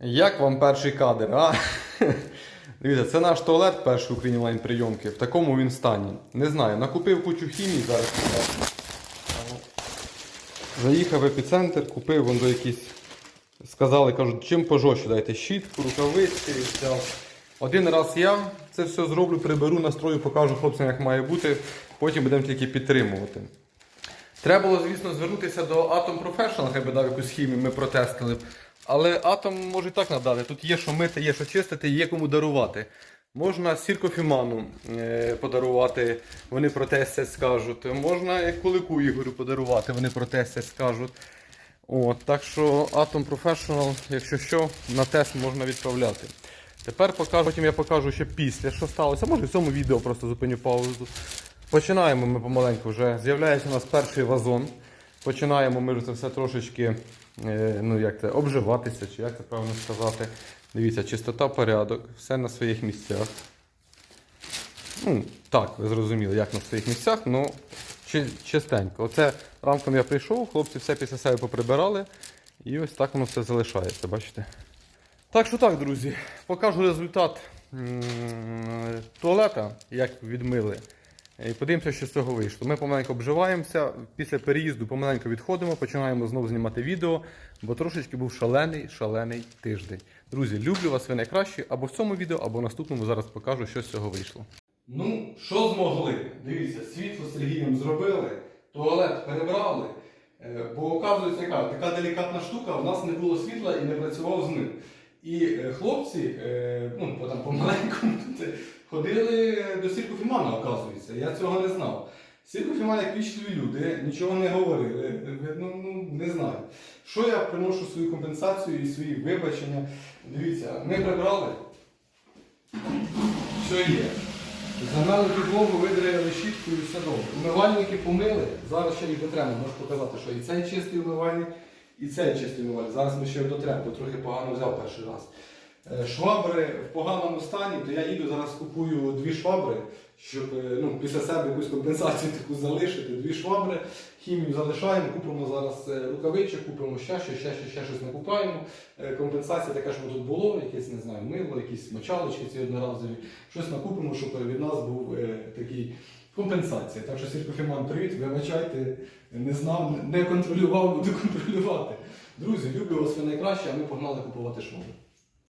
Як вам перший кадр, а? Дивіться, це наш туалет Україні онлайн прийомки. В такому він стані. Не знаю, накупив кучу хімії зараз. Заїхав в епіцентр, купив вон до якісь. Сказали, кажуть, чим пожорстче дайте щітку, рукавиці. взяв. Один раз я це все зроблю, приберу, настрою, покажу хлопцям, як має бути. Потім будемо тільки підтримувати. Треба було, звісно, звернутися до Atom Professional, хай би дав якусь хімію, ми протестили. Але Atom може і так надати. Тут є що мити, є що чистити, є кому дарувати. Можна сіркофіману е, подарувати, вони протестять, скажуть. Можна кулику Ігорю подарувати, вони протестять, скажуть. От, так що Atom Professional, якщо що, на тест можна відправляти. Тепер покажу, потім я покажу ще після, що сталося. Може в цьому відео просто зупиню паузу. Починаємо ми помаленьку вже. З'являється у нас перший вазон. Починаємо ми це все трошечки е, ну, як це, обживатися, чи як це правильно сказати. Дивіться, чистота, порядок, все на своїх місцях. Ну, так, ви зрозуміли, як на своїх місцях, ну чистенько. Оце ранком я прийшов, хлопці все після себе поприбирали. І ось так воно все залишається, бачите? Так що так, друзі, покажу результат туалета, як відмили. І подивимося, що з цього вийшло. Ми помаленьку обживаємося, після переїзду помаленьку відходимо, починаємо знову знімати відео, бо трошечки був шалений, шалений тиждень. Друзі, люблю вас ви найкращі або в цьому відео, або в наступному зараз покажу, що з цього вийшло. Ну, що змогли? Дивіться, світло з Сергієм зробили, туалет перебрали. Е, Бо оказується, яка така делікатна штука, в нас не було світла і не працював змив. І е, хлопці, е, ну, там е, ходили до Сіркофімана, оказується. Я цього не знав. Сіркофіман, як вічливі люди, нічого не говорили. Е, Ну, ну, не знаю. Що я приношу свою компенсацію і свої вибачення. Дивіться, ми прибрали. Що є? Замели підлогу, видрили щіткою, все добре. Умивальники помили. Зараз ще їх дотремо. Можу показати, що і цей чистий умивальник, і цей чистий умивальник. Зараз ми ще його дотремо, бо трохи погано взяв перший раз. Е, Швабри в поганому стані, то я їду зараз купую дві швабри, щоб е, ну, після себе якусь компенсацію таку залишити. Дві швабри, хімію залишаємо, купимо зараз е, рукавичок, купимо ще щось, ще, ще, ще щось накупаємо. Компенсація така, щоб тут було, якесь, не знаю, мило, якісь мочалочки ці одноразові. Щось накупимо, щоб від нас був такий компенсація. Так що Сіркофіман, привіт, вибачайте, не знав, не контролював, буду контролювати. Друзі, люблю вас ви найкраще, а ми погнали купувати швабри.